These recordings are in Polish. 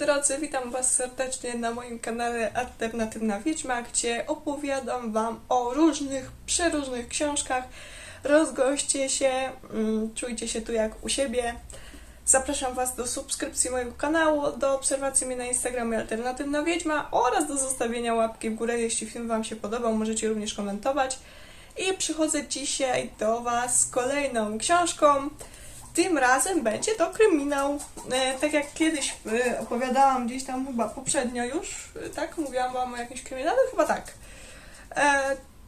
drodzy, witam Was serdecznie na moim kanale Alternatywna Wiedźma, gdzie opowiadam Wam o różnych, przeróżnych książkach. Rozgoście się, mm, czujcie się tu jak u siebie. Zapraszam Was do subskrypcji mojego kanału, do obserwacji mnie na Instagramie Alternatywna Wiedźma oraz do zostawienia łapki w górę, jeśli film Wam się podobał, możecie również komentować. I przychodzę dzisiaj do Was z kolejną książką. Tym razem będzie to kryminał. E, tak jak kiedyś e, opowiadałam gdzieś tam chyba poprzednio już, e, tak? Mówiłam Wam o jakimś kryminale? Chyba tak.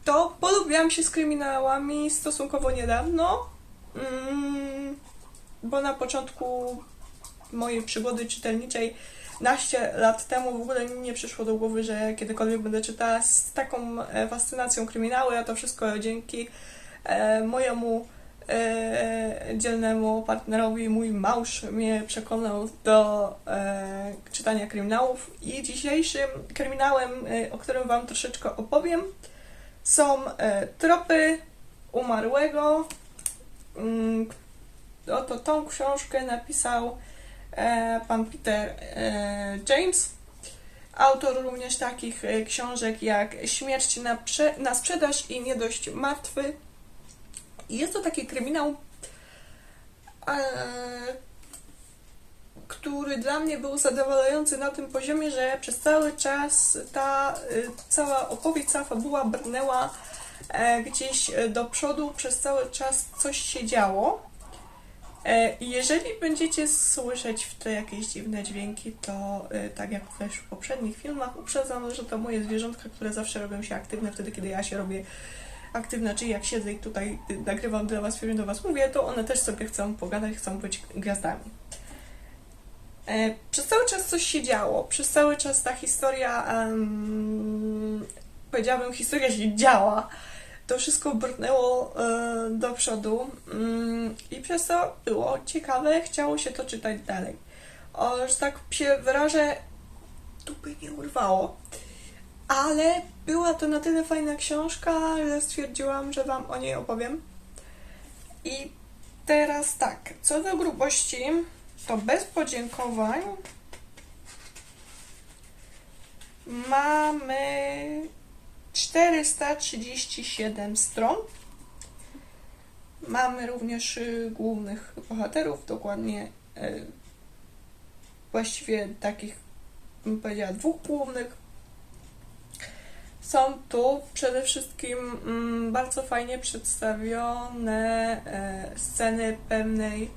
To polubiłam się z kryminałami stosunkowo niedawno, mm, bo na początku mojej przygody czytelniczej naście lat temu w ogóle nie przyszło do głowy, że kiedykolwiek będę czytała z taką fascynacją kryminały, a to wszystko dzięki mojemu e, dzielnemu partnerowi. Mój mąż mnie przekonał do e, czytania kryminałów i dzisiejszym kryminałem, e, o którym Wam troszeczkę opowiem, są e, tropy umarłego. Mm, Oto tą książkę napisał e, pan Peter e, James. Autor również takich e, książek jak Śmierć na, na sprzedaż i Nie dość martwy. I jest to taki kryminał, e, który dla mnie był zadowalający na tym poziomie, że przez cały czas ta y, cała opowieść, cała fabuła brnęła e, gdzieś e, do przodu, przez cały czas coś się działo. E, jeżeli będziecie słyszeć w tle jakieś dziwne dźwięki, to e, tak jak też w poprzednich filmach uprzedzam, że to moje zwierzątka, które zawsze robią się aktywne wtedy, kiedy ja się robię aktywna, czyli jak siedzę i tutaj y, nagrywam dla Was film, do Was mówię, to one też sobie chcą pogadać, chcą być gwiazdami. E, Przez cały czas coś się działo, przez cały czas ta historia, um, powiedziałabym, historia się działa. To wszystko brnęło e, do przodu mm, i przez to było ciekawe, chciało się to czytać dalej. O, że tak się wyrażę, dupy nie urwało. Ale była to na tyle fajna książka, że stwierdziłam, że Wam o niej opowiem. I teraz tak, co do grubości, to bez podziękowań mamy 437 stron. Mamy również y, głównych bohaterów, dokładnie y, właściwie takich, bym powiedziała, dwóch głównych. Są tu przede wszystkim mm, bardzo fajnie przedstawione e, sceny pewnej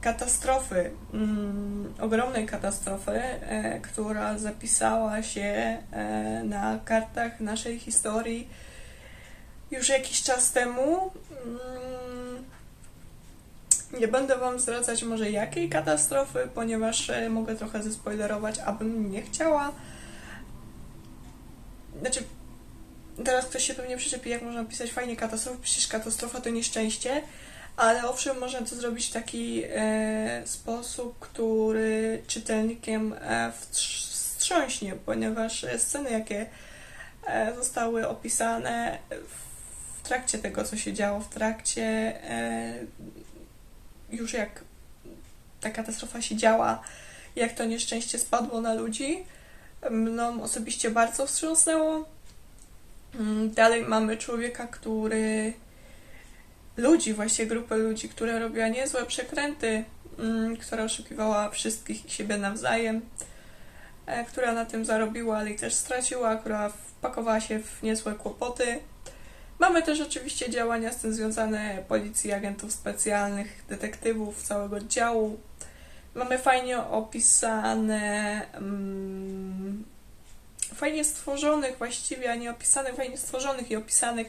katastrofy, mm, ogromnej katastrofy, e, która zapisała się e, na kartach naszej historii już jakiś czas temu. Mm, nie będę Wam zdradzać może jakiej katastrofy, ponieważ mogę trochę zespoilerować, abym nie chciała. Znaczy, teraz ktoś się pewnie przyczepi, jak można pisać fajnie katastrofę, przecież katastrofa to nieszczęście, ale owszem, można to zrobić w taki e, sposób, który czytelnikiem e, wstrz- wstrząśnie, ponieważ sceny, jakie e, zostały opisane w trakcie tego, co się działo, w trakcie e, już jak ta katastrofa się działa, jak to nieszczęście spadło na ludzi, mną osobiście bardzo wstrząsnęło. Mm, Dalej mamy człowieka, który ludzi, właściwie grupę ludzi, która robiła niezłe przekręty, mm, która oszukiwała wszystkich i siebie nawzajem, e, która na tym zarobiła, ale i też straciła, która wpakowała się w niezłe kłopoty. Mamy też oczywiście działania z tym związane policji, agentów specjalnych, detektywów, całego oddziału. Mamy fajnie opisane, mm, fajnie stworzonych właściwie, a nie opisanych, fajnie stworzonych i opisanych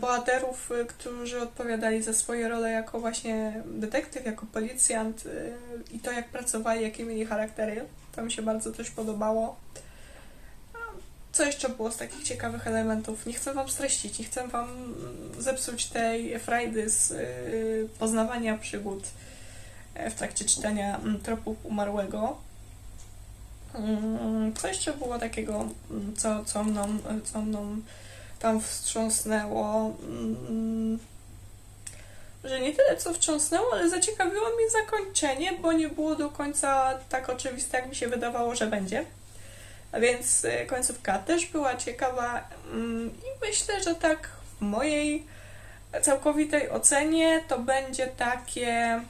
bohaterów, y, którzy odpowiadali za swoje role jako właśnie detektyw, jako policjant y, i to jak pracowali, jakie mieli charaktery. To mi się bardzo też podobało. Co jeszcze było z takich ciekawych elementów? Nie chcę Wam streścić, nie chcę Wam mm, zepsuć tej frajdy z y, poznawania przygód w trakcie czytania mm, tropów umarłego. Mm, Co jeszcze było takiego, mm, co, co, mną, co mną tam wstrząsnęło? Że nie tyle co wstrząsnęło, ale zaciekawiło mnie zakończenie, bo nie było do końca tak oczywiste, jak mi się wydawało, że będzie. A więc e, końcówka też była ciekawa i myślę, że tak w mojej całkowitej ocenie to będzie takie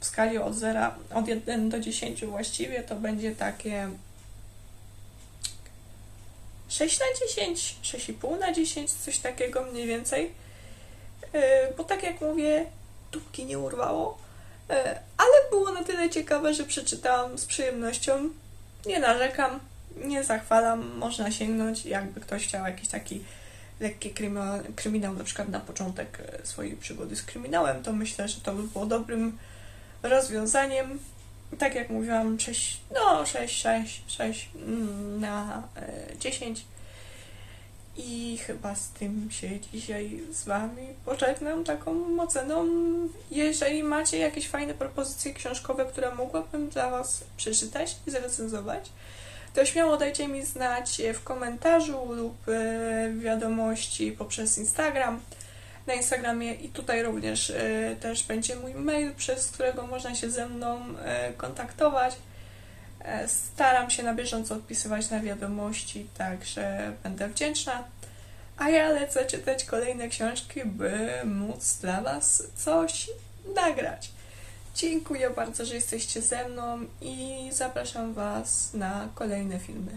w skali od 0, od 1 do 10 właściwie, to będzie takie 6 na 10, 6,5 na 10, coś takiego mniej więcej. Yy, Bo tak jak mówię, dupki nie urwało, yy, ale było na tyle ciekawe, że przeczytałam z przyjemnością. Nie narzekam, nie zachwalam, można sięgnąć, jakby ktoś chciał jakiś taki lekki kryminał, kryminał na przykład na początek e, swojej przygody z kryminałem, to myślę, że to by było dobrym rozwiązaniem. Tak jak mówiłam, 6, no 6, 6, 6 mm, na e, 10. I chyba z tym się dzisiaj z Wami pożegnam taką oceną. Jeżeli macie jakieś fajne propozycje książkowe, które mogłabym dla Was przeczytać i zrecenzować, to śmiało dajcie mi znać w komentarzu lub e, w wiadomości poprzez Instagram. Na Instagramie i tutaj również e, też będzie mój mail, przez którego można się ze mną e, kontaktować. E, Staram się na bieżąco odpisywać na wiadomości, także będę wdzięczna. A ja lecę czytać kolejne książki, by móc dla Was coś nagrać. Dziękuję bardzo, że jesteście ze mną i zapraszam Was na kolejne filmy.